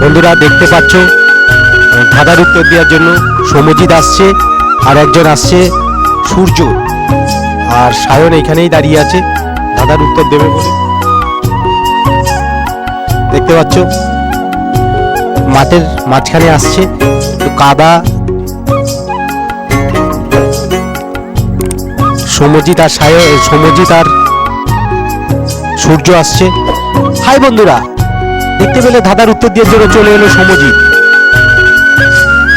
বন্ধুরা, দেখতে পাচ্ছ? ধাঁধার উত্তর দেওয়ার জন্য সমজিৎ আসছে আর একজন আসছে সূর্য। আর সায়ন এখানেই দাঁড়িয়ে আছে ধাঁধার উত্তর দেবে বলে। দেখতে পাচ্ছ? মাঠের মাঝখানে আসছে কাদা সমজিৎ আর সায় সমজিৎ আর সূর্য আসছে। হাই বন্ধুরা দেখতে পেলে ধাঁধার উত্তর দিয়ে জন্য চলে এলো সমজিৎ।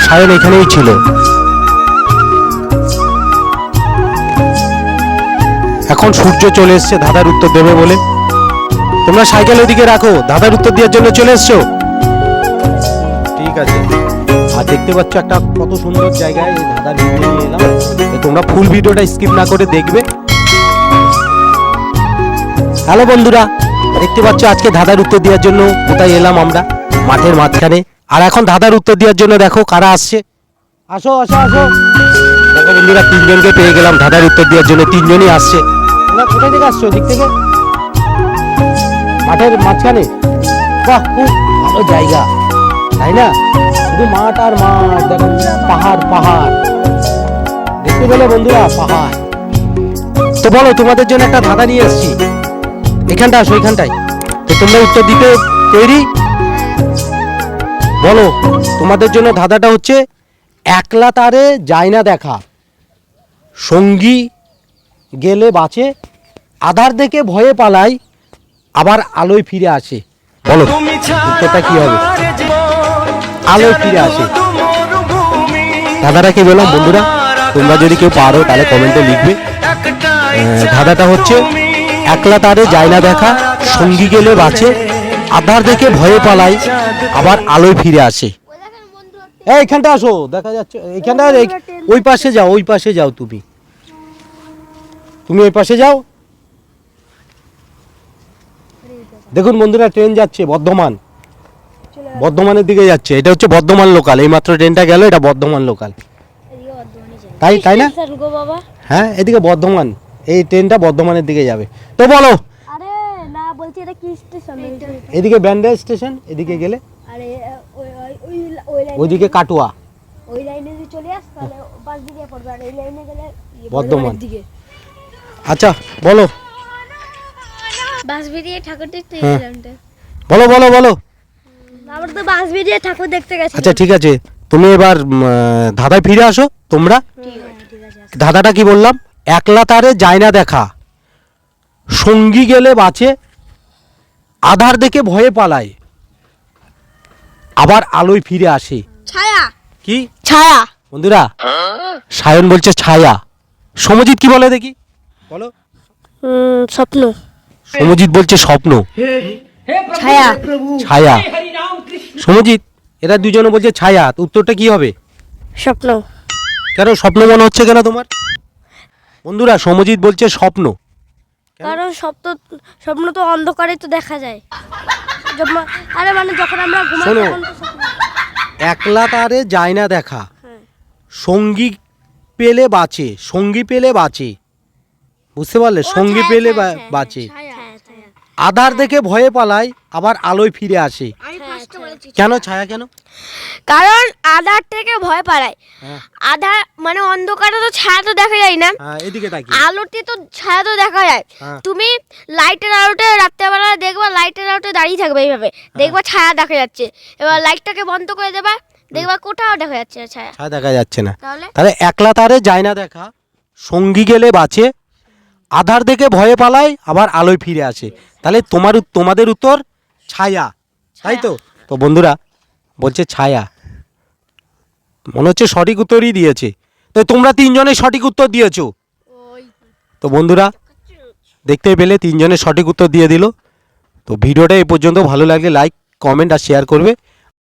সায়ন এখানেই ছিল। এখন সূর্য চলে এসছে ধাঁধার উত্তর দেবে বলে। তোমরা সাইকেল ওদিকে রাখো, ধাঁধার উত্তর দেওয়ার জন্য চলে এসছো। ঠিক আছে। আর দেখতে পাচ্ছ একটা কত সুন্দর জায়গায় এই ভিডিও নিয়ে এলাম। তোমরা ফুল ভিডিওটা স্কিপ না করে দেখবে। হ্যালো বন্ধুরা দেখতে পাচ্ছ আজকে ধাঁধার উত্তর দেওয়ার জন্য কোথায় এলাম আমরা? মাঠের মাঝখানে। আর এখন ধাঁধার উত্তর দেওয়ার জন্য দেখো কারা আসছে। আসো আসো আসো। দেখো বন্ধুরা, তিনজনকে পেয়ে গেলাম ধাঁধার উত্তর দেওয়ার জন্য। তিনজনই আসছে। কোথায় থেকে আসছো? দিক থেকে? মাঠের মাঝখানে? বাহ, খুব ভালো জায়গা। তাই না? শুধু মাঠ আর মাঠ, দেখো পাহাড় পাহাড়। দেখতে পেলে বন্ধুরা, পাহাড়। তো বলো, তোমাদের জন্য একটা ধাঁধা নিয়ে এসেছি এখানটা আসো এখানটায়। তো তোমরা উত্তর দিতে তৈরি? বলো তোমাদের জন্য ধাঁধাটা হচ্ছে একলা তারে যায় না দেখা। সঙ্গী গেলে বাঁচে আধার দেখে ভয়ে পালায় আবার আলোয় ফিরে আসে। বলো উত্তরটা কি হবে? আলোয় ফিরে আসে। ধাঁধাটা কি বললাম বন্ধুরা? তোমরা যদি কেউ পারো তাহলে কমেন্টে লিখবে। ধাঁধাটা হচ্ছে একলা তারে যায় না দেখা সঙ্গী গেলে বাঁচে আধার দেখে ভয়ে পালায় আবার আলোয় ফিরে আসে। এই এখানটা আসো দেখা যাচ্ছে এখানটা ওই পাশে যাও ওই পাশে যাও তুমি। তুমি ওই পাশে যাও। দেখুন বন্ধুরা ট্রেন যাচ্ছে বর্ধমান। বর্ধমানের দিকে যাচ্ছে এটা হচ্ছে বর্ধমান লোকাল এইমাত্র ট্রেনটা গেল এটা বর্ধমান লোকাল তাই তাই না? হ্যাঁ এদিকে বর্ধমান। এই ট্রেনটা বর্ধমানের দিকে যাবে। তো বলো আরে না বলছি এটা কি স্টেশন এদিকে ব্যান্ডেল স্টেশন এদিকে গেলে? আরে ওই ওই ওই ওই লাইনে ওইদিকে কাটুয়া। ওই লাইনে যদি চলে আস তাহলে বাস দিকে পড়বে। আর এই লাইনে গেলে ইয়ে বর্ধমান। দিকে। আচ্ছা বলো। বাস বেরিয়ে ঠাকুর দেখতে হ্যাঁ। গেছিলাম বলো বলো বলো। আমরা তো বাস বেরিয়ে ঠাকুর দেখতে গেছি আচ্ছা ঠিক আছে। তুমি এবার ধাঁধায় ফিরে আসো তোমরা। ঠিক আছে ঠিক আছে ধাঁধাটা কি বললাম? একলা তারে যায় না দেখা। সঙ্গী গেলে বাঁচে আধার দেখে ভয়ে পালায়। আবার আলোয় ফিরে আসে। ছায়া। কি? ছায়া। বন্ধুরা সায়ন বলছে ছায়া। সমজিৎ কি বলে দেখি? বলো। স্বপ্ন। সমজিৎ বলছে স্বপ্ন। ছায়া। ছায়া। সমজিৎ এরা দুজনে বলছে ছায়া। তো উত্তরটা কি হবে? স্বপ্ন। কেন স্বপ্ন মনে হচ্ছে কেন তোমার? বন্ধুরা সমজিৎ বলছে স্বপ্ন কারণ স্বপ্ন স্বপ্ন তো অন্ধকারে তো দেখা যায় আরে মানে যখন আমরা ঘুমাই শোনো। একলা তারে যায় না দেখা হ্যাঁ। সঙ্গী পেলে বাঁচে সঙ্গী পেলে বাঁচে বুঝতে পারলে সঙ্গী পেলে বা- বাঁচে। আধার দেখে ভয়ে পালায় আবার আলোয় ফিরে আসে। কেন ছায়া কেন? কারণ আধার থেকে ভয় পালায়। হ্যাঁ। আধার মানে অন্ধকারে তো ছায়া তো দেখা যায় না। হ্যাঁ এদিকে তাকি আলোতে তো ছায়া তো দেখা যায়। হ্যাঁ। তুমি লাইটের আলোতে রাত্রেবেলা দেখবা লাইটের আলোতে দাঁড়িয়ে থাকবে এইভাবে। দেখবা ছায়া দেখা যাচ্ছে। এবার লাইটটাকে বন্ধ করে দেবা দেখবা কোথাও দেখা যাচ্ছে না ছায়া। ছায়া দেখা যাচ্ছে না। তাহলে? তাহলে একলা তারে যায় না দেখা। সঙ্গী গেলে বাঁচে। আধার দেখে ভয়ে পালায় আবার আলোয় ফিরে আসে। তাহলে তোমার তোমাদের উত্তর ছায়া। তাই তো? তো বন্ধুরা বলছে ছায়া। মনে হচ্ছে সঠিক উত্তরই দিয়েছে। তো তোমরা তিনজনে সঠিক উত্তর দিয়েছ। তো। বন্ধুরা দেখতে পেলে তিনজনে সঠিক উত্তর দিয়ে দিল। তো ভিডিওটা এই পর্যন্ত। ভালো লাগলে লাইক কমেন্ট আর শেয়ার করবে।